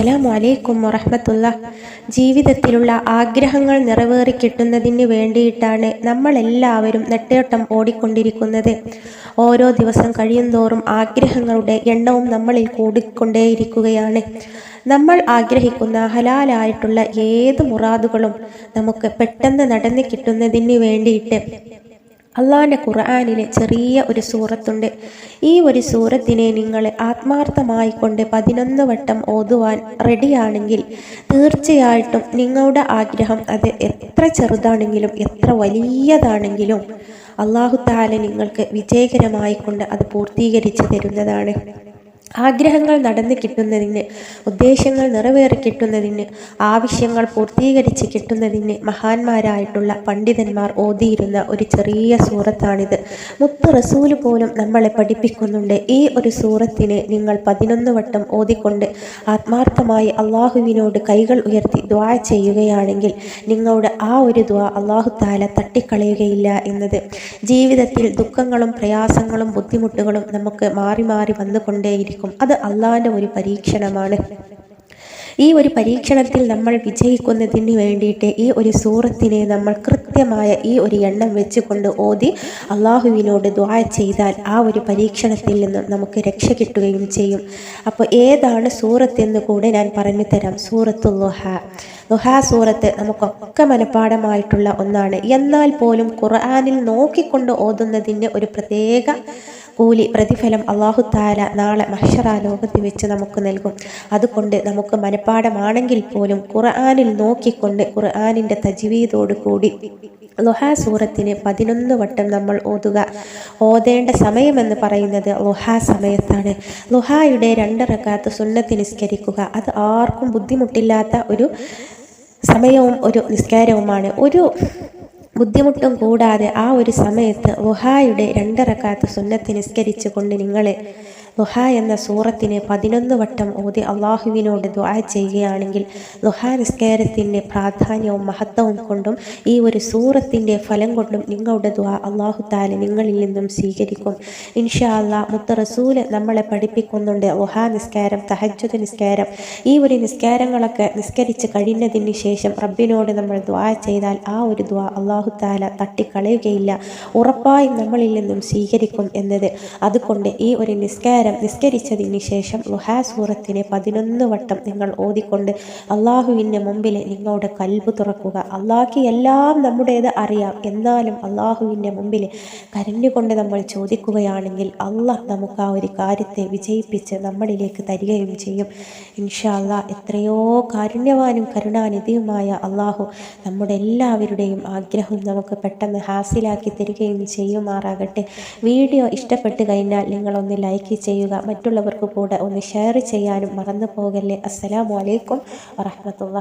അസ്സലാമു അലൈക്കും വറഹമത്തുള്ള. ജീവിതത്തിലുള്ള ആഗ്രഹങ്ങൾ നിറവേറി കിട്ടുന്നതിന് വേണ്ടിയിട്ടാണ് നമ്മളെല്ലാവരും നെട്ടോട്ടം ഓടിക്കൊണ്ടിരിക്കുന്നത്. ഓരോ ദിവസം കഴിയുന്തോറും ആഗ്രഹങ്ങളുടെ എണ്ണവും നമ്മളിൽ കൂടിക്കൊണ്ടേയിരിക്കുകയാണ്. നമ്മൾ ആഗ്രഹിക്കുന്ന ഹലാലായിട്ടുള്ള ഏത് മുറാദുകളും നമുക്ക് പെട്ടെന്ന് നടന്നു കിട്ടുന്നതിന് വേണ്ടിയിട്ട് അള്ളാഹിന്റെ ഖുർആാനിലെ ചെറിയ ഒരു സൂറത്തുണ്ട്. ഈ ഒരു സൂറത്തിനെ നിങ്ങൾ ആത്മാർത്ഥമായി കൊണ്ട് പതിനൊന്ന് വട്ടം ഓതുവാൻ റെഡിയാണെങ്കിൽ തീർച്ചയായിട്ടും നിങ്ങളുടെ ആഗ്രഹം അത് എത്ര ചെറുതാണെങ്കിലും എത്ര വലിയതാണെങ്കിലും അള്ളാഹു താല നിങ്ങൾക്ക് വിജയകരമായി കൊണ്ട് അത് പൂർത്തീകരിച്ചു തരുന്നതാണ്. ആഗ്രഹങ്ങൾ നടന്നു കിട്ടുന്നതിന് ഉദ്ദേശങ്ങൾ നിറവേറി കിട്ടുന്നതിന് ആവശ്യങ്ങൾ പൂർത്തീകരിച്ച് കിട്ടുന്നതിന് മഹാന്മാരായിട്ടുള്ള പണ്ഡിതന്മാർ ഓതിയിരുന്ന ഒരു ചെറിയ സൂറത്താണിത്. മുത്ത് റസൂൽ പോലും നമ്മളെ പഠിപ്പിക്കുന്നുണ്ട്. ഈ ഒരു സൂറത്തിനെ നിങ്ങൾ പതിനൊന്ന് വട്ടം ഓതിക്കൊണ്ട് ആത്മാർത്ഥമായി അള്ളാഹുവിനോട് കൈകൾ ഉയർത്തി ദ്വാ ചെയ്യുകയാണെങ്കിൽ നിങ്ങളുടെ ആ ഒരു ദ്വാ അള്ളാഹു താല തട്ടിക്കളയുകയില്ല എന്നത്. ജീവിതത്തിൽ ദുഃഖങ്ങളും പ്രയാസങ്ങളും ബുദ്ധിമുട്ടുകളും നമുക്ക് മാറി മാറി വന്നുകൊണ്ടേയിരിക്കും. ആയിരിക്കും അത് അള്ളാഹിന്റെ ഒരു പരീക്ഷണമാണ്. ഈ ഒരു പരീക്ഷണത്തിൽ നമ്മൾ വിജയിക്കുന്നതിന് വേണ്ടിയിട്ട് ഈ ഒരു സൂറത്തിനെ നമ്മൾ കൃത്യമായ ഈ ഒരു എണ്ണം വെച്ചുകൊണ്ട് ഓതി അള്ളാഹുവിനോട് ദ്വാ ചെയ്താൽ ആ ഒരു പരീക്ഷണത്തിൽ നിന്നും നമുക്ക് രക്ഷ കിട്ടുകയും ചെയ്യും. അപ്പോൾ ഏതാണ് സൂറത്ത് എന്ന് കൂടെ ഞാൻ പറഞ്ഞു തരാം. സൂറത്തു ലുഹ ലുഹ സൂറത്ത് നമുക്കൊക്കെ മനഃപ്പാടമായിട്ടുള്ള ഒന്നാണ്. എന്നാൽ പോലും ഖുർആാനിൽ നോക്കിക്കൊണ്ട് ഓതുന്നതിന്റെ ഒരു പ്രത്യേക കൂലി പ്രതിഫലം അള്ളാഹു താല നാളെ മഹ്ഷറ ലോകത്ത് വെച്ച് നമുക്ക് നൽകും. അതുകൊണ്ട് നമുക്ക് മനഃപ്പാടമാണെങ്കിൽ പോലും ഖുർആാനിൽ നോക്കിക്കൊണ്ട് ഖുർആാനിന്റെ തജ്വീദോട് കൂടി ലുഹ സൂറത്തിന് പതിനൊന്ന് വട്ടം നമ്മൾ ഓതുക. ഓതേണ്ട സമയമെന്ന് പറയുന്നത് ലുഹ സമയത്താണ്. ലുഹായുടെ രണ്ടിറക്കാത്ത റക്കാത്ത് സുന്നത്തി നിസ്കരിക്കുക. അത് ആർക്കും ബുദ്ധിമുട്ടില്ലാത്ത ഒരു സമയവും ഒരു നിസ്കാരവുമാണ്. ഒരു ബുദ്ധിമുട്ടും കൂടാതെ ആ ഒരു സമയത്ത് വുഹായുടെ രണ്ടിറക്കാത്ത സുന്നത്ത് നിസ്കരിച്ചുകൊണ്ട് നിങ്ങളെ ലുഹ എന്ന സൂറത്തിന് പതിനൊന്ന് വട്ടം ഓതി അള്ളാഹുവിനോട് ദുആ ചെയ്യുകയാണെങ്കിൽ ലുഹ നിസ്കാരത്തിന്റെ പ്രാധാന്യവും മഹത്വവും കൊണ്ടും ഈ ഒരു സൂറത്തിന്റെ ഫലം കൊണ്ടും നിങ്ങളുടെ ദുആ അള്ളാഹു താല നിങ്ങളിൽ നിന്നും സ്വീകരിക്കും. ഇൻഷാ അള്ളാഹ് മുത്ത റസൂൽ നമ്മളെ പഠിപ്പിക്കുന്നുണ്ട്. ലുഹ നിസ്കാരം തഹജ്ജുദ് നിസ്കാരം. ഈ ഒരു നിസ്കാരങ്ങളൊക്കെ നിസ്കരിച്ച് കഴിഞ്ഞതിന് ശേഷം റബ്ബിനോട് നമ്മൾ ദുആ ചെയ്താൽ ആ ഒരു ദുആ അള്ളാഹു താല തട്ടിക്കളയുകയില്ല. ഉറപ്പായും നമ്മളിൽ നിന്നും സ്വീകരിക്കും എന്നത്. അതുകൊണ്ട് ഈ ഒരു നിസ്കാരം നിസ്കരിച്ചതിന് ശേഷം ലുഹാ സൂറത്തിനെ പതിനൊന്ന് വട്ടം നിങ്ങൾ ഓതിക്കൊണ്ട് അള്ളാഹുവിന്റെ മുമ്പിൽ നിങ്ങളുടെ കൽബ് തുറക്കുക. അള്ളാഹ്ക്ക് എല്ലാം നമ്മുടേത് അറിയാം. എന്നാലും അള്ളാഹുവിന്റെ മുമ്പിൽ കരഞ്ഞുകൊണ്ട് നമ്മൾ ചോദിക്കുകയാണെങ്കിൽ അള്ളാഹ് നമുക്ക് ആ ഒരു കാര്യത്തെ വിജയിപ്പിച്ച് നമ്മളിലേക്ക് തരികയും ചെയ്യും. ഇൻഷാ എത്രയോ കാരുണ്യവാനും കരുണാനിധിയുമായ അള്ളാഹു നമ്മുടെ എല്ലാവരുടെയും ആഗ്രഹം നമുക്ക് പെട്ടെന്ന് ഹാസിലാക്കി തരികയും ചെയ്യുമാറാകട്ടെ. വീഡിയോ ഇഷ്ടപ്പെട്ട് കഴിഞ്ഞാൽ നിങ്ങളൊന്ന് ലൈക്ക് ചെയ്യും ചെയ്യുക. മറ്റുള്ളവർക്ക് കൂടെ ഒന്ന് ഷെയർ ചെയ്യാനും മറന്നു പോകല്ലേ അസ്സലാമു അലൈക്കും വറഹമത്തുള്ള